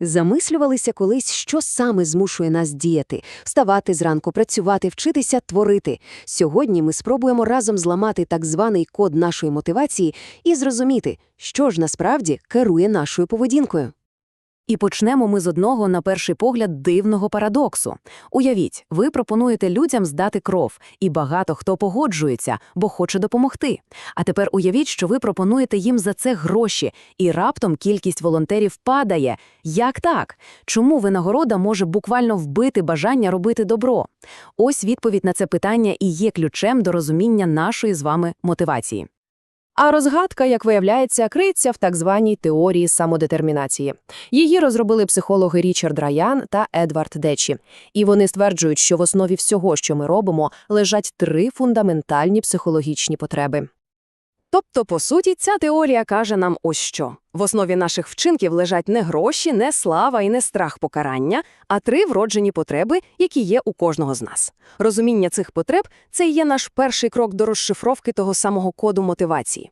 Замислювалися колись, що саме змушує нас діяти – вставати зранку, працювати, вчитися, творити. Сьогодні ми спробуємо разом зламати так званий код нашої мотивації і зрозуміти, що ж насправді керує нашою поведінкою. І почнемо ми з одного, на перший погляд, дивного парадоксу. Уявіть, ви пропонуєте людям здати кров, і багато хто погоджується, бо хоче допомогти. А тепер уявіть, що ви пропонуєте їм за це гроші, і раптом кількість волонтерів падає. Як так? Чому винагорода може буквально вбити бажання робити добро? Ось відповідь на це питання і є ключем до розуміння нашої з вами мотивації. А розгадка, як виявляється, криється в так званій теорії самодетермінації. Її розробили психологи Річард Раян та Едвард Дечі. І вони стверджують, що в основі всього, що ми робимо, лежать три фундаментальні психологічні потреби. Тобто, по суті, ця теорія каже нам ось що. В основі наших вчинків лежать не гроші, не слава і не страх покарання, а три вроджені потреби, які є у кожного з нас. Розуміння цих потреб – це є наш перший крок до розшифровки того самого коду мотивації.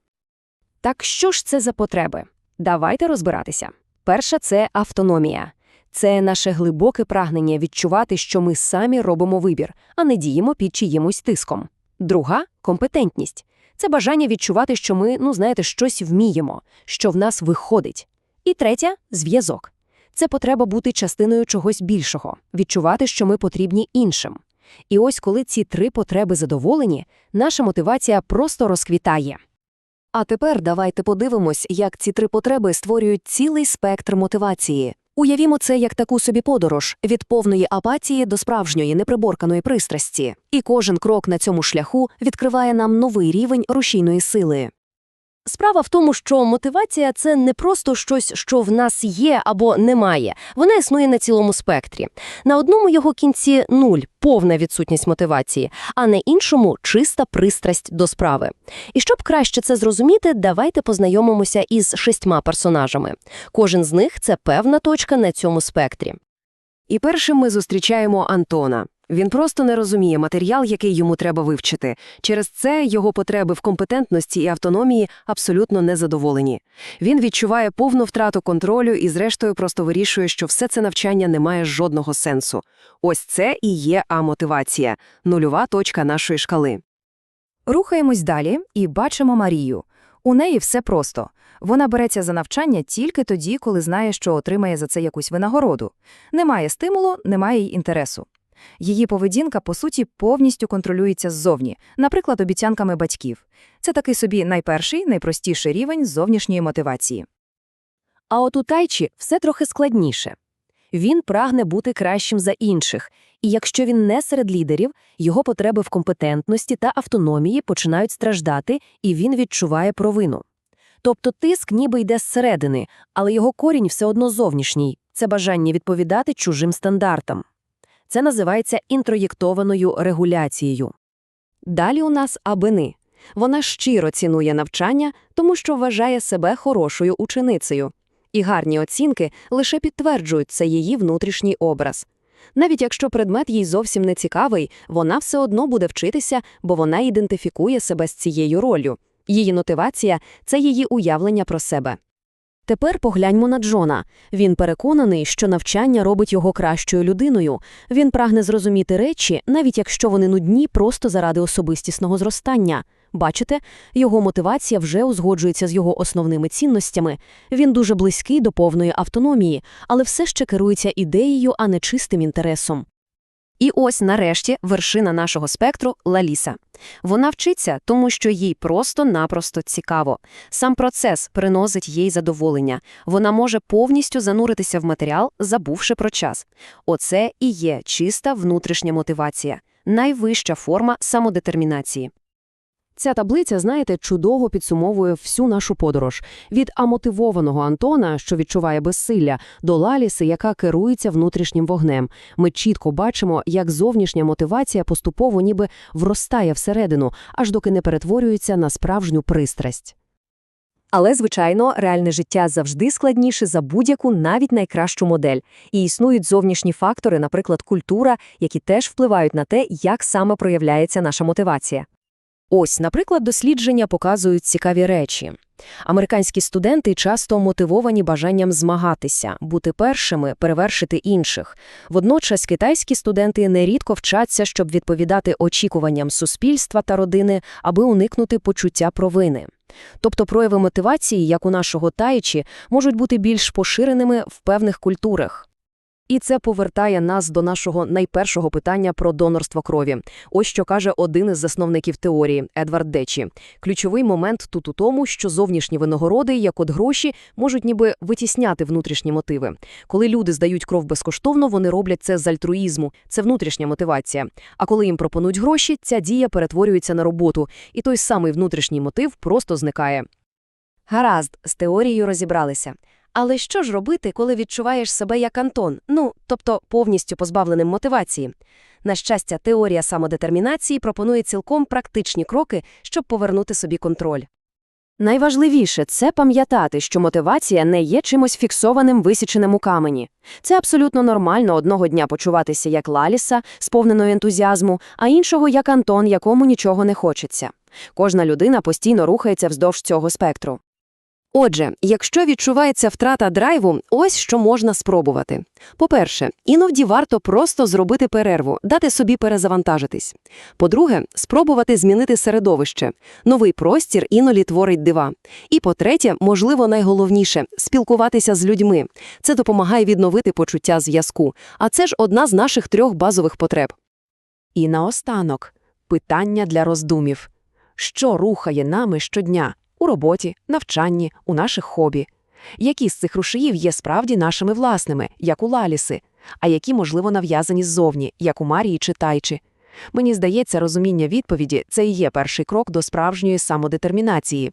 Так що ж це за потреби? Давайте розбиратися. Перша – це автономія. Це наше глибоке прагнення відчувати, що ми самі робимо вибір, а не діємо під чиїмось тиском. Друга – компетентність. Це бажання відчувати, що ми, ну знаєте, щось вміємо, що в нас виходить. І третя – зв'язок. Це потреба бути частиною чогось більшого, відчувати, що ми потрібні іншим. І ось коли ці три потреби задоволені, наша мотивація просто розквітає. А тепер давайте подивимось, як ці три потреби створюють цілий спектр мотивації. Уявімо це як таку собі подорож від повної апатії до справжньої неприборканої пристрасті. І кожен крок на цьому шляху відкриває нам новий рівень рушійної сили. Справа в тому, що мотивація це не просто щось, що в нас є або немає. Вона існує на цілому спектрі. На одному його кінці нуль повна відсутність мотивації, а на іншому чиста пристрасть до справи. І щоб краще це зрозуміти, давайте познайомимося із шістьма персонажами. Кожен з них це певна точка на цьому спектрі. І першим ми зустрічаємо Антона. Він просто не розуміє матеріал, який йому треба вивчити. Через це його потреби в компетентності і автономії абсолютно незадоволені. Він відчуває повну втрату контролю і, зрештою, просто вирішує, що все це навчання не має жодного сенсу. Ось це і є амотивація – нульова точка нашої шкали. Рухаємось далі і бачимо Марію. У неї все просто. Вона береться за навчання тільки тоді, коли знає, що отримає за це якусь винагороду. Немає стимулу, немає й інтересу. Її поведінка, по суті, повністю контролюється ззовні, наприклад, обіцянками батьків. Це такий собі найперший, найпростіший рівень зовнішньої мотивації. А от у Тайчі все трохи складніше. Він прагне бути кращим за інших, і якщо він не серед лідерів, його потреби в компетентності та автономії починають страждати, і він відчуває провину. Тобто тиск ніби йде зсередини, але його корінь все одно зовнішній – це бажання відповідати чужим стандартам. Це називається інтроєктованою регуляцією. Далі у нас абини. Вона щиро цінує навчання, тому що вважає себе хорошою ученицею. І гарні оцінки лише підтверджують це її внутрішній образ. Навіть якщо предмет їй зовсім не цікавий, вона все одно буде вчитися, бо вона ідентифікує себе з цією роллю. Її мотивація це її уявлення про себе. Тепер погляньмо на Джона. Він переконаний, що навчання робить його кращою людиною. Він прагне зрозуміти речі, навіть якщо вони нудні просто заради особистісного зростання. Бачите, його мотивація вже узгоджується з його основними цінностями. Він дуже близький до повної автономії, але все ще керується ідеєю, а не чистим інтересом. І ось, нарешті, вершина нашого спектру – Лаліса. Вона вчиться, тому що їй просто-напросто цікаво. Сам процес приносить їй задоволення. Вона може повністю зануритися в матеріал, забувши про час. Оце і є чиста внутрішня мотивація, найвища форма самодетермінації. Ця таблиця, знаєте, чудово підсумовує всю нашу подорож. Від амотивованого Антона, що відчуває безсилля, до Лаліси, яка керується внутрішнім вогнем. Ми чітко бачимо, як зовнішня мотивація поступово ніби вростає всередину, аж доки не перетворюється на справжню пристрасть. Але, звичайно, реальне життя завжди складніше за будь-яку навіть найкращу модель. І існують зовнішні фактори, наприклад, культура, які теж впливають на те, як саме проявляється наша мотивація. Ось, наприклад, дослідження показують цікаві речі. Американські студенти часто мотивовані бажанням змагатися, бути першими, перевершити інших. Водночас китайські студенти нерідко вчаться, щоб відповідати очікуванням суспільства та родини, аби уникнути почуття провини. Тобто прояви мотивації, як у нашого таїчі, можуть бути більш поширеними в певних культурах. І це повертає нас до нашого найпершого питання про донорство крові. Ось що каже один із засновників теорії Едвард Дечі. Ключовий момент тут у тому, що зовнішні винагороди, як от гроші, можуть ніби витісняти внутрішні мотиви. Коли люди здають кров безкоштовно, вони роблять це з альтруїзму, це внутрішня мотивація. А коли їм пропонують гроші, ця дія перетворюється на роботу, і той самий внутрішній мотив просто зникає. Гаразд, з теорією розібралися. Але що ж робити, коли відчуваєш себе як Антон, ну, тобто повністю позбавленим мотивації? На щастя, теорія самодетермінації пропонує цілком практичні кроки, щоб повернути собі контроль. Найважливіше – це пам'ятати, що мотивація не є чимось фіксованим, висіченим у камені. Це абсолютно нормально одного дня почуватися як Лаліса, сповненою ентузіазму, а іншого як Антон, якому нічого не хочеться. Кожна людина постійно рухається вздовж цього спектру. Отже, якщо відчувається втрата драйву, ось що можна спробувати. По-перше, іноді варто просто зробити перерву, дати собі перезавантажитись. По-друге, спробувати змінити середовище. Новий простір іноді творить дива. І по-третє, можливо, найголовніше – спілкуватися з людьми. Це допомагає відновити почуття зв'язку. А це ж одна з наших трьох базових потреб. І наостанок – питання для роздумів. Що рухає нами щодня? У роботі, навчанні, у наших хобі. Які з цих рушіїв є справді нашими власними, як у Лаліси, а які, можливо, нав'язані ззовні, як у Марії чи Тайчі? Мені здається, розуміння відповіді – це і є перший крок до справжньої самодетермінації.